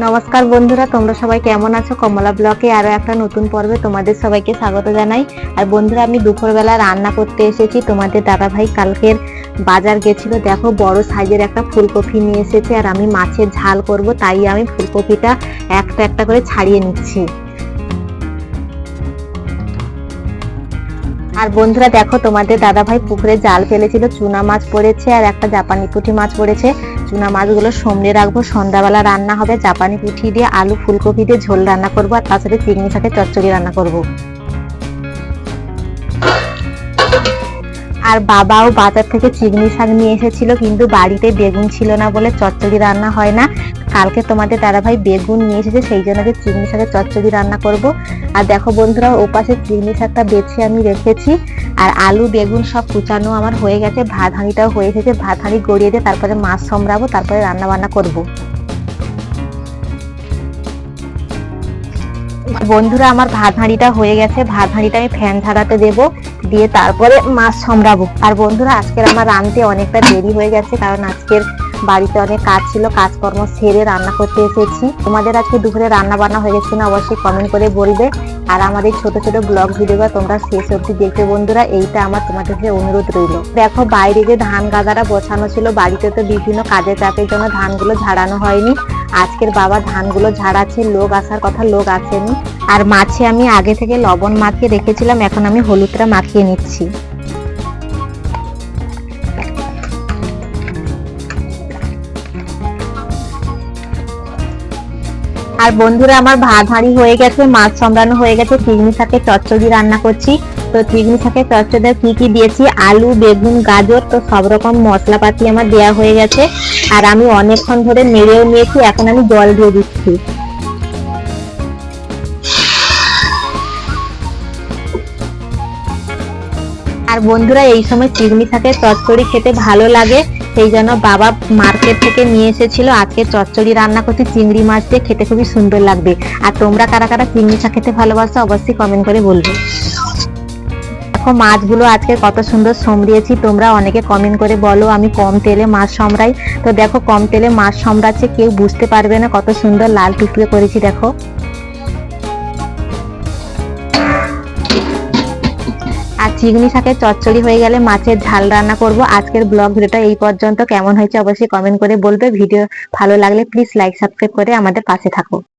নমস্কার বন্ধুরা, তোমরা সবাই কেমন আছো? কমলা ব্লকে আরও একটা নতুন পর্বে তোমাদের সবাইকে স্বাগত জানাই। আর বন্ধুরা, আমি দুপুরবেলা রান্না করতে এসেছি। তোমাদের দাদা ভাই কালকের বাজার গেছিল। দেখো, বড় সাইজের একটা ফুলকপি নিয়ে এসেছে আর আমি মাছের ঝাল করব, তাই আমি ফুলকপিটা একটা একটা করে ছাড়িয়ে নিচ্ছি। আর বন্ধুরা দেখো, তোমাদের দাদা ভাই পুকুরে জাল ফেলেছিল, চুনা মাছ পড়েছে আর একটা জাপানি পুঁটি মাছ পড়েছে। চুনা মাছগুলো সামনে রাখব, সন্ধ্যাবেলা রান্না হবে, জাপানি পুঁটি দিয়ে আলু, ফুলকপি দিয়ে ঝোল রান্না করব আর তার সাথে চিংড়ি শাকের চচ্চড়ি রান্না করব। আর বাবাও বাজার থেকে চিংড়ি শাক নিয়ে এসেছিল, কিন্তু বাড়িতে বেগুন ছিল না বলে চচ্চড়ি রান্না হয় না। কালকে তোমাদের দাদা ভাই বেগুন নিয়ে এসেছে, সেই জন্য যে চিংড়ি শাকের চচ্চড়ি রান্না করব। আর দেখো বন্ধুরা, ওপাশে চিংড়ি শাকটা বেছে আমি রেখেছি। আর আলু, বেগুন সব কুচানো আমার হয়ে গেছে, ভাত হাঁড়িটাও হয়ে গেছে ভাত হাঁড়ি গড়িয়ে দিয়ে তারপরে মাছ সম্রাবো তারপরে রান্না বান্না করব। বন্ধুরা, আমার ভাত হাঁড়িটা হয়ে গেছে। ভাত হাঁড়িটা আমি ফ্যান ঝাড়াতে দেব, দিয়ে তারপরে মাছ সম্রাবো আর বন্ধুরা, আজকের আমার রাঁধতে অনেকটা দেরি হয়ে গেছে, কারণ আজকের বাড়িতে অনেক কাজ ছিল, কাজকর্ম সেরে রান্না করতে এসেছি। তোমাদের আজকে দুপুরে রান্না বান্না হয়ে গেছে না অবশ্যই কমেন্ট করে বলবে। আর আমাদের ছোট ছোট ব্লগ ভিডিওগুলো তোমরা শেষ অবধি দেখবে বন্ধুরা, এইটা আমার তোমাদের কাছে অনুরোধ রইল। দেখো, বাইরে যে ধান গাদারা বসানো ছিল, বাড়িতে তো বিভিন্ন কাজের চাপের জন্য ধানগুলো ঝাড়ানো হয়নি। আজকের বাবা ধানগুলো ঝাড়াচ্ছে, লোক আসার কথা লোক আসেনি। আর মাছে আমি আগে থেকে লবণ মাখিয়ে রেখেছিলাম, এখন আমি হলুদটা মাখিয়ে নিচ্ছি। আর বন্ধুরা, আমার ভাত হাঁড়ি হয়ে গেছে, মাছ সম্রানো হয়ে গেছে, চিংড়ি শাকে চচ্চড়ি রান্না করছি। তো চিংড়ি শাকে চচ্চড়ি কি কি দিয়েছি? আলু, বেগুন, গাজর, তো সব রকম মশলাপাতি আমার দেয়া হয়ে গেছে। আর আমি অনেকক্ষণ ধরে নেড়েও নিয়েছি, এখন আমি জল দিয়ে দিচ্ছি। আর বন্ধুরা, এই সময় চিংড়ি শাকের চচ্চড়ি খেতে ভালো লাগে। সেই জন্য বাবা মার্কেট থেকে নিয়ে এসেছিল। আজকে চচ্চড়ি রান্না করতে চিংড়ি মাছ দিয়ে খেতে খুবই সুন্দর লাগবে। আর তোমরা কারা কারা চিংড়ি শাক খেতে ভালোবাসো অবশ্যই কমেন্ট করে বলবে। দেখো, মাছগুলো আজকে কত সুন্দর সমরিয়েছি তোমরা অনেকে কমেন্ট করে বলো, আমি কম তেলে মাছ সমরাই। তো দেখো, কম তেলে মাছ সমরাচ্ছে কেউ বুঝতে পারবে না কত সুন্দর লাল টুকরে করেছি, দেখো। চিংড়ি শাকের চচ্চড়ি হয়ে গেলে মাছের ঝাল রান্না করব। আজকের ব্লগ ভিডিওটা এই পর্যন্ত। কেমন হয়েছে অবশ্যই কমেন্ট করে বলবে। ভিডিও ভালো লাগলে প্লিজ লাইক সাবস্ক্রাইব করে আমাদের পাশে থাকো।